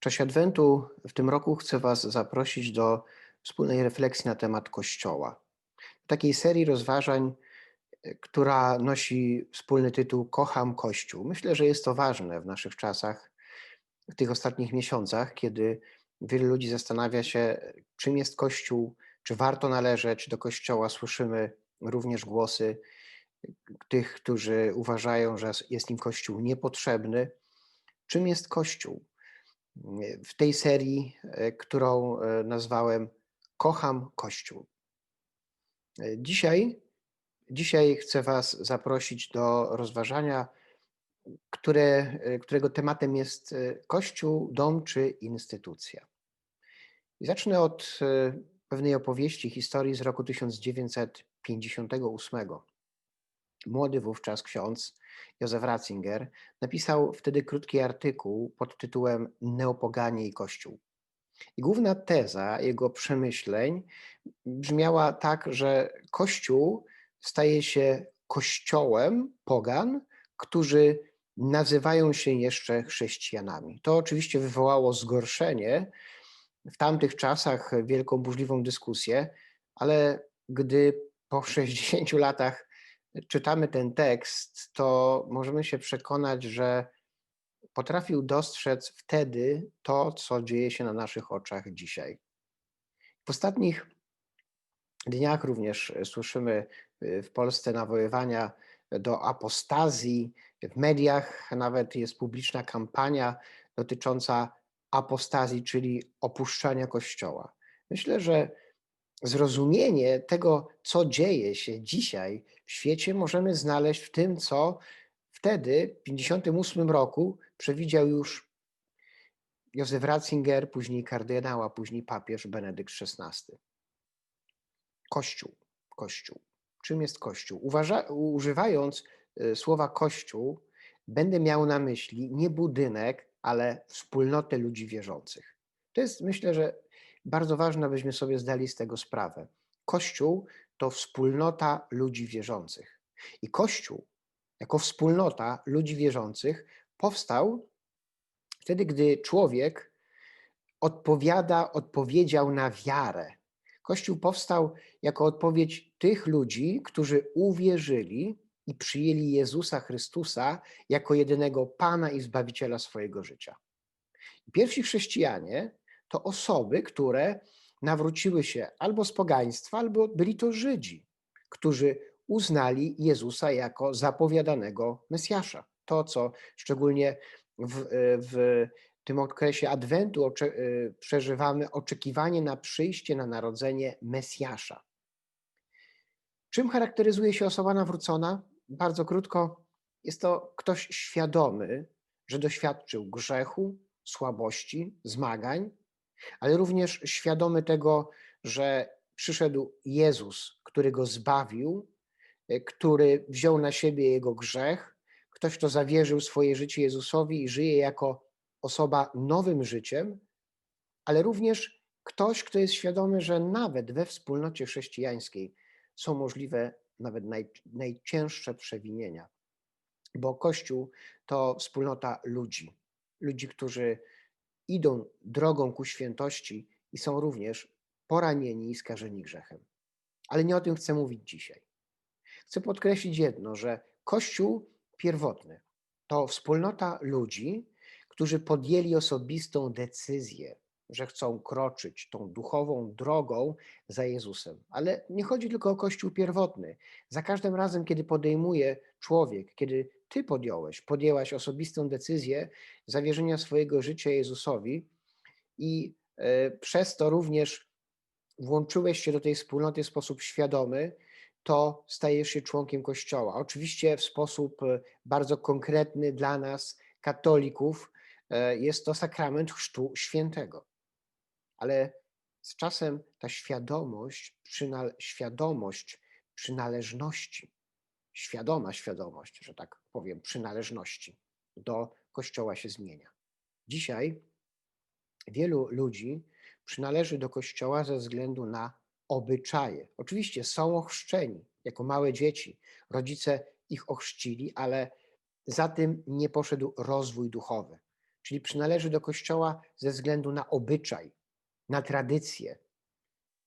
czasie Adwentu w tym roku chcę Was zaprosić do wspólnej refleksji na temat Kościoła. Takiej serii rozważań, e, która nosi wspólny tytuł Kocham Kościół. Myślę, że jest to ważne w naszych czasach, w tych ostatnich miesiącach, kiedy wielu ludzi zastanawia się, czym jest Kościół, czy warto należeć do Kościoła. Słyszymy również głosy tych, którzy uważają, że jest im Kościół niepotrzebny. Czym jest Kościół? W tej serii, e, którą e, nazwałem Kocham Kościół. E, dzisiaj, dzisiaj chcę Was zaprosić do rozważania, które, którego tematem jest Kościół, dom czy instytucja. I zacznę od pewnej opowieści, historii z roku 1958. Młody wówczas ksiądz Józef Ratzinger napisał wtedy krótki artykuł pod tytułem Neopoganie i Kościół. I główna teza jego przemyśleń brzmiała tak, że Kościół staje się kościołem pogan, którzy nazywają się jeszcze chrześcijanami. To oczywiście wywołało zgorszenie, w tamtych czasach wielką burzliwą dyskusję, ale gdy po 60 latach czytamy ten tekst, to możemy się przekonać, że potrafił dostrzec wtedy to, co dzieje się na naszych oczach dzisiaj. W ostatnich dniach również słyszymy y, w Polsce nawoływania do apostazji. W mediach nawet jest publiczna kampania dotycząca apostazji, czyli opuszczania Kościoła. Myślę, że zrozumienie tego, co dzieje się dzisiaj w świecie, możemy znaleźć w tym, co wtedy, w 1958 roku, przewidział już Józef Ratzinger, później kardynał, a później papież Benedykt XVI. Kościół. Kościół. Czym jest Kościół? Uważa, używając y, słowa Kościół, będę miał na myśli nie budynek, ale wspólnotę ludzi wierzących. To jest, myślę, że bardzo ważne, abyśmy sobie zdali z tego sprawę. Kościół to wspólnota ludzi wierzących. I Kościół, jako wspólnota ludzi wierzących, powstał wtedy, gdy człowiek odpowiada, odpowiedział na wiarę. Kościół powstał jako odpowiedź tych ludzi, którzy uwierzyli i przyjęli Jezusa Chrystusa jako jedynego Pana i Zbawiciela swojego życia. Pierwsi chrześcijanie to osoby, które nawróciły się albo z pogaństwa, albo byli to Żydzi, którzy uznali Jezusa jako zapowiadanego Mesjasza. To, co szczególnie w, w tym okresie Adwentu ocze, przeżywamy, oczekiwanie na przyjście, na narodzenie Mesjasza. Czym charakteryzuje się osoba nawrócona? Bardzo krótko, jest to ktoś świadomy, że doświadczył grzechu, słabości, zmagań, ale również świadomy tego, że przyszedł Jezus, który go zbawił, e, który wziął na siebie jego grzech, ktoś, kto zawierzył swoje życie Jezusowi i żyje jako osoba nowym życiem, ale również ktoś, kto jest świadomy, że nawet we wspólnocie chrześcijańskiej są możliwe nawet naj, najcięższe przewinienia, bo Kościół to wspólnota ludzi, ludzi, którzy idą drogą ku świętości i są również poranieni i skażeni grzechem. Ale nie o tym chcę mówić dzisiaj. Chcę podkreślić jedno, że Kościół pierwotny to wspólnota ludzi, którzy podjęli osobistą decyzję, że chcą kroczyć tą duchową drogą za Jezusem. Ale nie chodzi tylko o Kościół pierwotny. Za każdym razem, kiedy podejmuje człowiek, kiedy ty podjąłeś, podjęłaś osobistą decyzję zawierzenia swojego życia Jezusowi i e, przez to również włączyłeś się do tej wspólnoty w sposób świadomy, to stajesz się członkiem Kościoła. Oczywiście w sposób e, bardzo konkretny dla nas, katolików, e, jest to sakrament chrztu świętego. Ale z czasem ta świadomość, przynale, świadomość przynależności świadoma świadomość, że tak powiem, przynależności do Kościoła się zmienia. Dzisiaj wielu ludzi przynależy do Kościoła ze względu na obyczaje. Oczywiście są ochrzczeni jako małe dzieci, rodzice ich ochrzcili, ale za tym nie poszedł rozwój duchowy. czyli przynależy do Kościoła ze względu na obyczaj, na tradycję,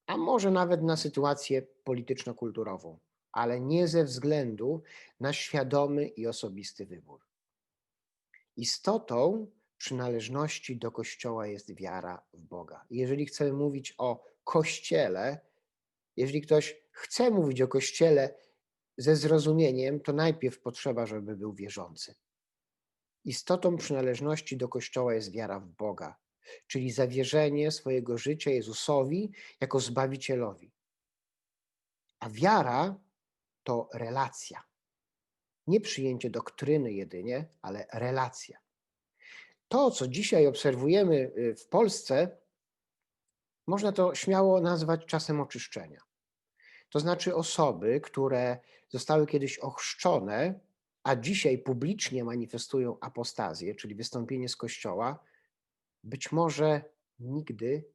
a może nawet na sytuację polityczno-kulturową, ale nie ze względu na świadomy i osobisty wybór. Istotą przynależności do Kościoła jest wiara w Boga. Jeżeli chcemy mówić o Kościele, jeżeli ktoś chce mówić o Kościele ze zrozumieniem, to najpierw potrzeba, żeby był wierzący. Istotą przynależności do Kościoła jest wiara w Boga, czyli zawierzenie swojego życia Jezusowi jako Zbawicielowi. A wiara to relacja. Nie przyjęcie doktryny jedynie, ale relacja. To, co dzisiaj obserwujemy y, w Polsce, można to śmiało nazwać czasem oczyszczenia. To znaczy osoby, które zostały kiedyś ochrzczone, a dzisiaj publicznie manifestują apostazję, czyli wystąpienie z Kościoła, być może nigdy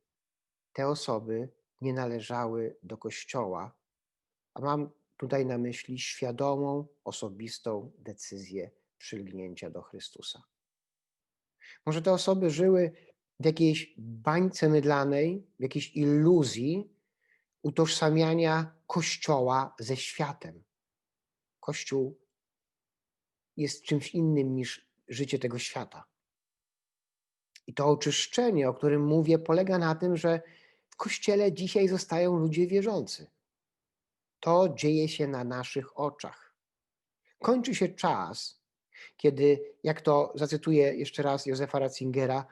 te osoby nie należały do Kościoła, a mam tutaj na myśli świadomą, osobistą decyzję przylgnięcia do Chrystusa. Może te osoby żyły w jakiejś bańce mydlanej, w jakiejś iluzji utożsamiania Kościoła ze światem. Kościół jest czymś innym niż życie tego świata. I to oczyszczenie, o którym mówię, polega na tym, że w Kościele dzisiaj zostają ludzie wierzący. To dzieje się na naszych oczach. Kończy się czas, kiedy, jak to zacytuję jeszcze raz Józefa Ratzingera,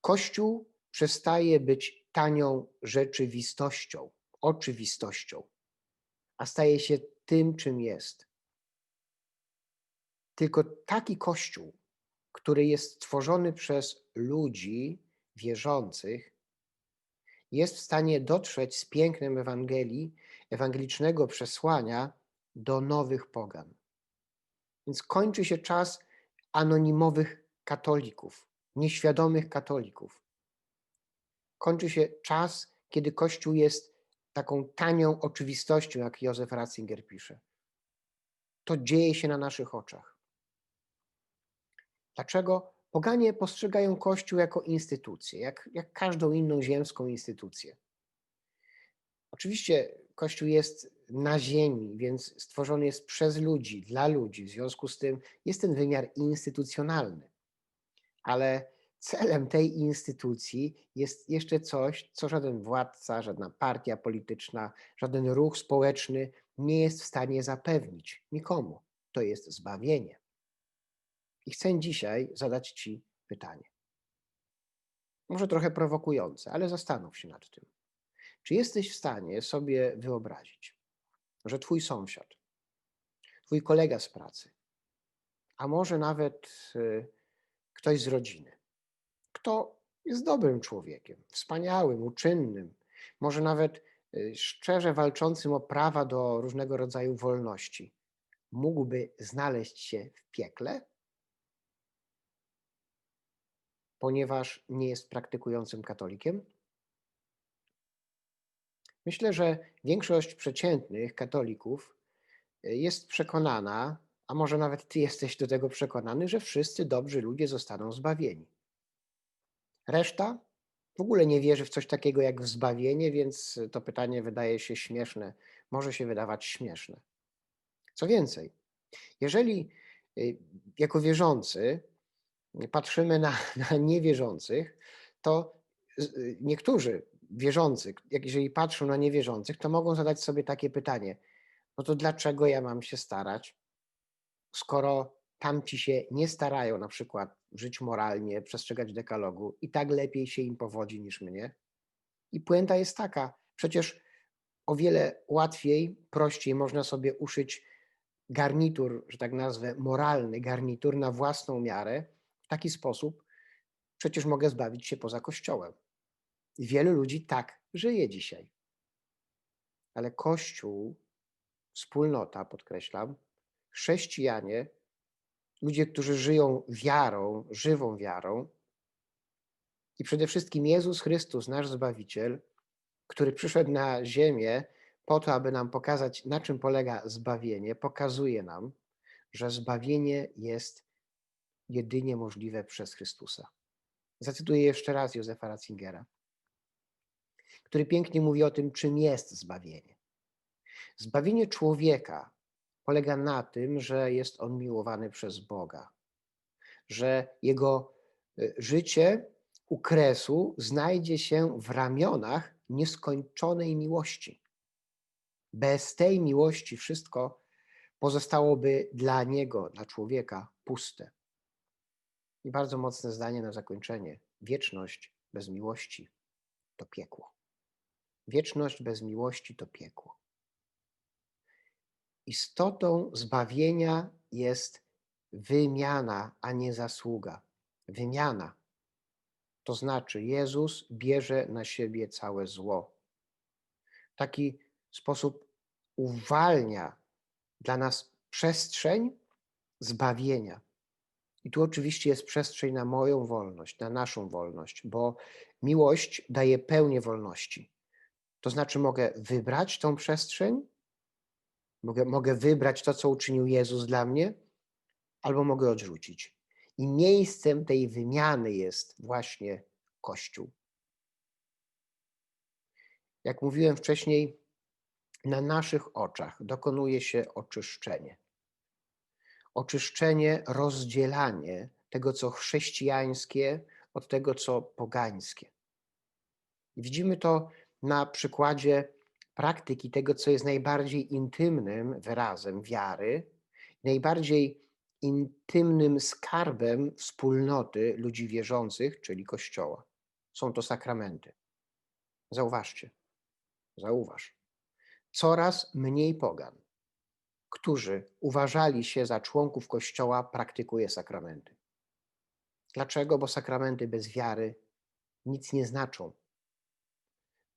Kościół przestaje być tanią rzeczywistością, oczywistością, a staje się tym, czym jest. Tylko taki Kościół, który jest stworzony przez ludzi wierzących, jest w stanie dotrzeć z pięknem Ewangelii, ewangelicznego przesłania do nowych pogan. Więc kończy się czas anonimowych katolików, nieświadomych katolików. Kończy się czas, kiedy Kościół jest taką tanią oczywistością, jak Józef Ratzinger pisze. To dzieje się na naszych oczach. Dlaczego? Poganie postrzegają Kościół jako instytucję, jak, jak każdą inną ziemską instytucję. Oczywiście Kościół jest na ziemi, więc stworzony jest przez ludzi, dla ludzi. W związku z tym jest ten wymiar instytucjonalny. Ale celem tej instytucji jest jeszcze coś, co żaden władca, żadna partia polityczna, żaden ruch społeczny nie jest w stanie zapewnić nikomu. To jest zbawienie. I chcę dzisiaj zadać Ci pytanie. Może trochę prowokujące, ale zastanów się nad tym. Czy jesteś w stanie sobie wyobrazić, że Twój sąsiad, Twój kolega z pracy, a może nawet y, ktoś z rodziny, kto jest dobrym człowiekiem, wspaniałym, uczynnym, może nawet y, szczerze walczącym o prawa do różnego rodzaju wolności, mógłby znaleźć się w piekle? ponieważ nie jest praktykującym katolikiem? Myślę, że większość przeciętnych katolików y, jest przekonana, a może nawet ty jesteś do tego przekonany, że wszyscy dobrzy ludzie zostaną zbawieni. Reszta w ogóle nie wierzy w coś takiego jak w zbawienie, więc to pytanie wydaje się śmieszne, może się wydawać śmieszne. Co więcej, jeżeli y, jako wierzący patrzymy na, na niewierzących, to y, niektórzy wierzący, jeżeli patrzą na niewierzących, to mogą zadać sobie takie pytanie: no to dlaczego ja mam się starać, skoro tamci się nie starają na przykład żyć moralnie, przestrzegać dekalogu i tak lepiej się im powodzi niż mnie? I puenta jest taka: przecież o wiele łatwiej, prościej można sobie uszyć garnitur, że tak nazwę, moralny garnitur na własną miarę, taki sposób przecież mogę zbawić się poza Kościołem. Wielu ludzi tak żyje dzisiaj. Ale Kościół, wspólnota, podkreślam, chrześcijanie, ludzie, którzy żyją wiarą, żywą wiarą, i przede wszystkim Jezus Chrystus, nasz Zbawiciel, który przyszedł na ziemię po to, aby nam pokazać, na czym polega zbawienie, pokazuje nam, że zbawienie jest jedynie możliwe przez Chrystusa. Zacytuję jeszcze raz Józefa Ratzingera, który pięknie mówi o tym, czym jest zbawienie. Zbawienie człowieka polega na tym, że jest on miłowany przez Boga, że jego y, życie u kresu znajdzie się w ramionach nieskończonej miłości. Bez tej miłości wszystko pozostałoby dla niego, dla człowieka puste. I bardzo mocne zdanie na zakończenie. Wieczność bez miłości to piekło. Wieczność bez miłości to piekło. Istotą zbawienia jest wymiana, a nie zasługa. Wymiana. To znaczy, Jezus bierze na siebie całe zło. W taki sposób uwalnia dla nas przestrzeń zbawienia. I tu oczywiście jest przestrzeń na moją wolność, na naszą wolność, bo miłość daje pełnię wolności. To znaczy, mogę wybrać tą przestrzeń, mogę, mogę wybrać to, co uczynił Jezus dla mnie, albo mogę odrzucić. I miejscem tej wymiany jest właśnie Kościół. Jak mówiłem wcześniej, na naszych oczach dokonuje się oczyszczenie. Oczyszczenie, rozdzielanie tego, co chrześcijańskie, od tego, co pogańskie. Widzimy to na przykładzie praktyki tego, co jest najbardziej intymnym wyrazem wiary, najbardziej intymnym skarbem wspólnoty ludzi wierzących, czyli Kościoła. Są to sakramenty. Zauważcie, zauważ. Coraz mniej pogan, którzy uważali się za członków Kościoła, praktykuje sakramenty. Dlaczego? Bo sakramenty bez wiary nic nie znaczą.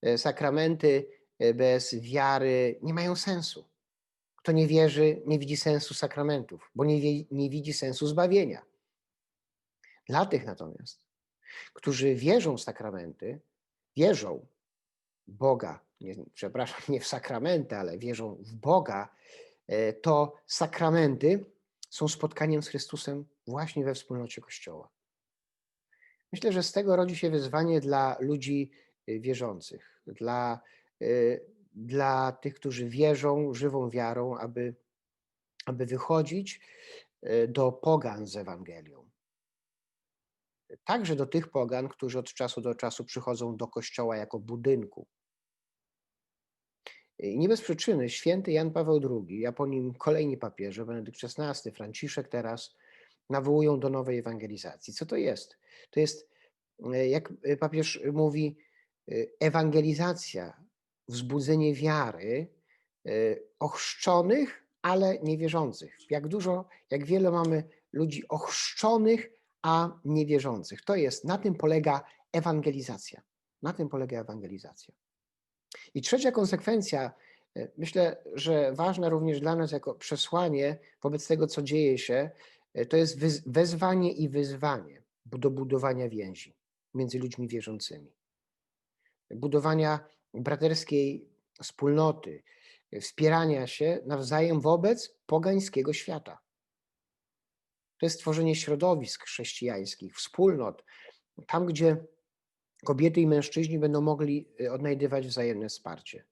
E, sakramenty e, bez wiary nie mają sensu. Kto nie wierzy, nie widzi sensu sakramentów, bo nie, wie, nie widzi sensu zbawienia. Dla tych natomiast, którzy wierzą w sakramenty, wierzą Boga, nie, przepraszam, nie w sakramenty, ale wierzą w Boga, e, to sakramenty są spotkaniem z Chrystusem właśnie we wspólnocie Kościoła. Myślę, że z tego rodzi się wyzwanie dla ludzi wierzących, dla, y, dla tych, którzy wierzą żywą wiarą, aby, aby wychodzić y, do pogan z Ewangelią. Także do tych pogan, którzy od czasu do czasu przychodzą do kościoła jako budynku. I nie bez przyczyny święty Jan Paweł II, a po nim kolejni papieże, Benedykt XVI, Franciszek teraz, nawołują do nowej ewangelizacji. Co to jest? To jest, jak papież mówi, ewangelizacja, wzbudzenie wiary e, ochrzczonych, ale niewierzących. Jak dużo, jak wiele mamy ludzi ochrzczonych, a niewierzących. To jest, na tym polega ewangelizacja. Na tym polega ewangelizacja. I trzecia konsekwencja, myślę, że ważna również dla nas jako przesłanie wobec tego, co dzieje się, to jest wezwanie i wyzwanie do budowania więzi między ludźmi wierzącymi. Budowania braterskiej wspólnoty, wspierania się nawzajem wobec pogańskiego świata. To jest tworzenie środowisk chrześcijańskich, wspólnot, tam gdzie kobiety i mężczyźni będą mogli y, odnajdywać wzajemne wsparcie.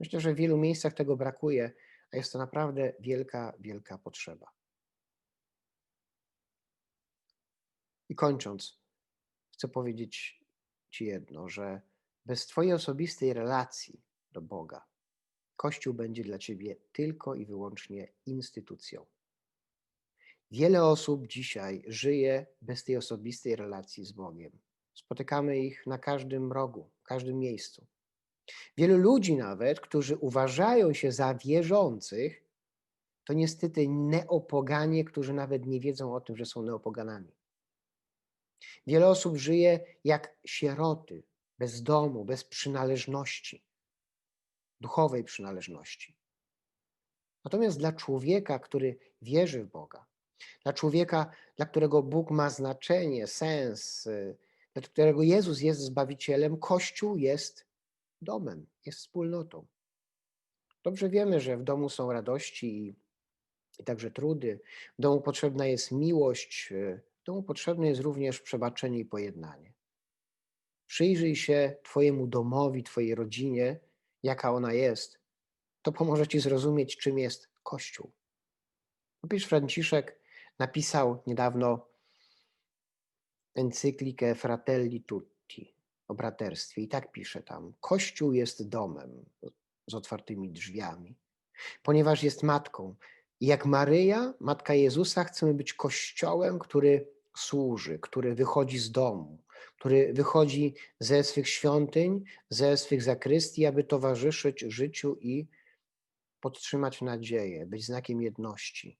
Myślę, że w wielu miejscach tego brakuje, a jest to naprawdę wielka, wielka potrzeba. I kończąc, chcę powiedzieć Ci jedno, że bez Twojej osobistej relacji do Boga, Kościół będzie dla Ciebie tylko i wyłącznie instytucją. Wiele osób dzisiaj żyje bez tej osobistej relacji z Bogiem. Spotykamy ich na każdym rogu, w każdym miejscu. Wielu ludzi nawet, którzy uważają się za wierzących, to niestety neopoganie, którzy nawet nie wiedzą o tym, że są neopoganami. Wiele osób żyje jak sieroty, bez domu, bez przynależności, duchowej przynależności. Natomiast dla człowieka, który wierzy w Boga, dla człowieka, dla którego Bóg ma znaczenie, sens, y, dla którego Jezus jest Zbawicielem, Kościół jest domem, jest wspólnotą. Dobrze wiemy, że w domu są radości i i także trudy. Domu potrzebna jest miłość, y, domu potrzebne jest również przebaczenie i pojednanie. Przyjrzyj się Twojemu domowi, Twojej rodzinie, jaka ona jest. To pomoże Ci zrozumieć, czym jest Kościół. Papież Franciszek napisał niedawno encyklikę Fratelli Tutti o braterstwie i tak pisze tam: Kościół jest domem z otwartymi drzwiami, ponieważ jest matką. I jak Maryja, matka Jezusa, chcemy być kościołem, który służy, który wychodzi z domu, który wychodzi ze swych świątyń, ze swych zakrystii, aby towarzyszyć życiu i podtrzymać nadzieję, być znakiem jedności,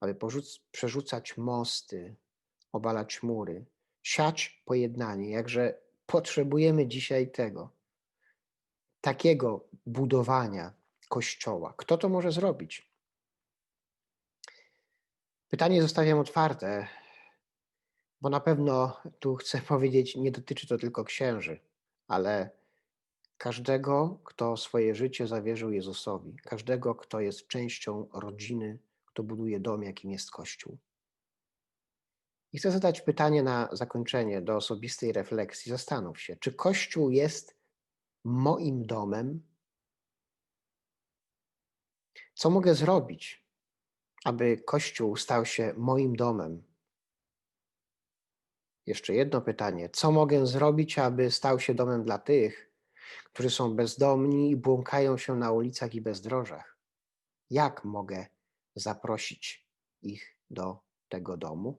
aby przerzucać mosty, obalać mury, siać pojednanie. Jakże potrzebujemy dzisiaj tego, takiego budowania Kościoła. Kto to może zrobić? Pytanie zostawiam otwarte, bo na pewno tu chcę powiedzieć, nie dotyczy to tylko księży, ale każdego, kto swoje życie zawierzył Jezusowi, każdego, kto jest częścią rodziny, kto buduje dom, jakim jest Kościół. I chcę zadać pytanie na zakończenie do osobistej refleksji. Zastanów się, czy Kościół jest moim domem? Co mogę zrobić, aby Kościół stał się moim domem? Jeszcze jedno pytanie. Co mogę zrobić, aby stał się domem dla tych, którzy są bezdomni i błąkają się na ulicach i bezdrożach? Jak mogę zaprosić ich do tego domu?